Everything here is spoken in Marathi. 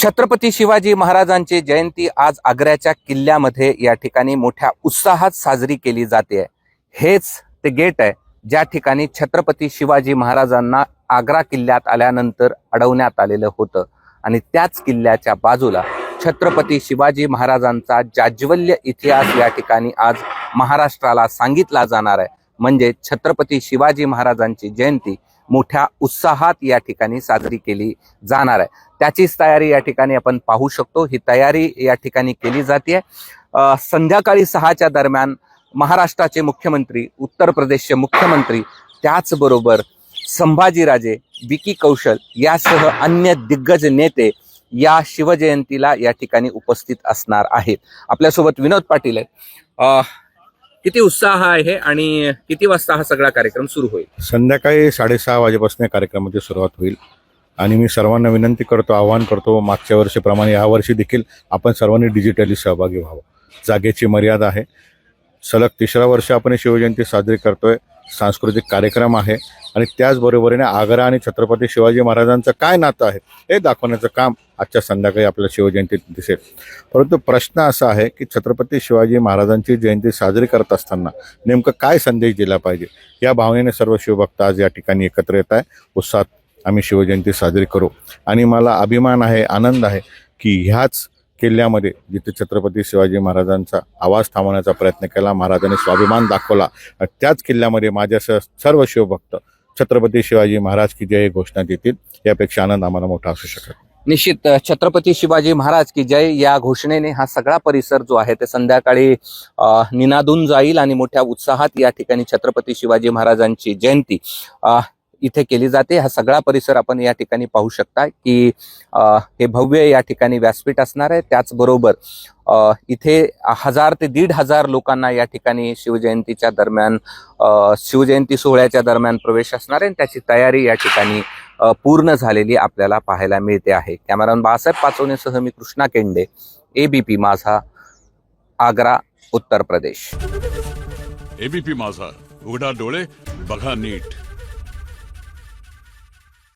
छत्रपती शिवाजी महाराजांची जयंती आज आग्र्याच्या किल्ल्यामध्ये या ठिकाणी मोठ्या उत्साहात साजरी केली जाते. हेच ते गेट आहे ज्या ठिकाणी छत्रपती शिवाजी महाराजांना आग्रा किल्ल्यात आल्यानंतर अडवण्यात आलेलं होतं. आणि त्याच किल्ल्याच्या बाजूला छत्रपती शिवाजी महाराजांचा जाज्वल्य इतिहास या ठिकाणी आज महाराष्ट्राला सांगितला जाणार आहे. म्हणजे छत्रपती शिवाजी महाराजांची जयंती मोठ्या उत्साहात या ठिकाणी साजरी केली जाणार आहे. त्याचीच तयारी या ठिकाणी आपण पाहू शकतो. ही तयारी या ठिकाणी केली जाते. संध्याकाळी सहाच्या दरम्यान महाराष्ट्राचे मुख्यमंत्री उत्तर प्रदेशचे मुख्यमंत्री त्याचबरोबर संभाजीराजे विकी कौशल यासह अन्य दिग्गज नेते या शिवजयंतीला या ठिकाणी उपस्थित असणार आहेत. आपल्यासोबत विनोद पाटील आहेत. किती उत्साह आहे आणि किती वाजता हा सगळा कार्यक्रम सुरू होईल? संध्याकाळी साडेसहा वाजेपासून या कार्यक्रमाची सुरुवात होईल. आणि मी सर्वांना विनंती करतो आवाहन करतो मागच्या वर्षीप्रमाणे यावर्षी देखील आपण सर्वांनी डिजिटली सहभागी व्हावं. जागेची मर्यादा आहे. सलग तिसऱ्या वर्ष आपण शिवजयंती साजरी करतोय. सांस्कृतिक कार्यक्रम आहे आणि त्याचबरोबरीने आग्रा आणि छत्रपती शिवाजी महाराजांचं काय नातं आहे हे दाखवण्याचं काम आजच्या संध्याकाळी आपल्या शिवजयंतीत दिसेल. परंतु प्रश्न असा आहे की छत्रपती शिवाजी महाराजांची जयंती साजरी करत असताना नेमकं काय संदेश दिला पाहिजे? या भावनेने सर्व शिवभक्त आज या ठिकाणी एकत्र येत आहे उत्साहात आम्ही शिवजयंती साजरी करू. आणि मला अभिमान आहे आनंद आहे की ह्याच किल्ल्यामध्ये जिथे छत्रपती शिवाजी महाराजांचा आवाज थांबवण्याचा प्रयत्न केला महाराजांनी स्वाभिमान दाखवला त्याच किल्ल्यामध्ये माझ्यासह सर्व शिवभक्त छत्रपती शिवाजी महाराज की जय घोषणा देतील यापेक्षा आनंद आम्हाला मोठा असू शकत नाही. निश्चित छत्रपती शिवाजी महाराज की जय या घोषणेने हा सगळा परिसर जो आहे ते संध्याकाळी निनादून जाईल आणि मोठ्या उत्साहात या ठिकाणी छत्रपती शिवाजी महाराजांची जयंती इथे केली जाते. हा सगळा परिसर आपण या ठिकाणी पाहू शकता की हे भव्य या ठिकाणी व्यासपीठ असणार आहे. त्याचबरोबर इथे हजार ते दीड हजार लोकांना या ठिकाणी शिवजयंतीच्या दरम्यान शिवजयंती सोहळ्याच्या दरम्यान प्रवेश असणार आहे. आणि त्याची तयारी या ठिकाणी पूर्ण झालेली आपल्याला पाहायला मिळते आहे. कॅमेरामन बाळासाहेब पाचवणेसह मी कृष्णा केंडे एबीपी माझा आग्रा उत्तर प्रदेश. एबीपी माझा उघडा डोळे बघा नीट.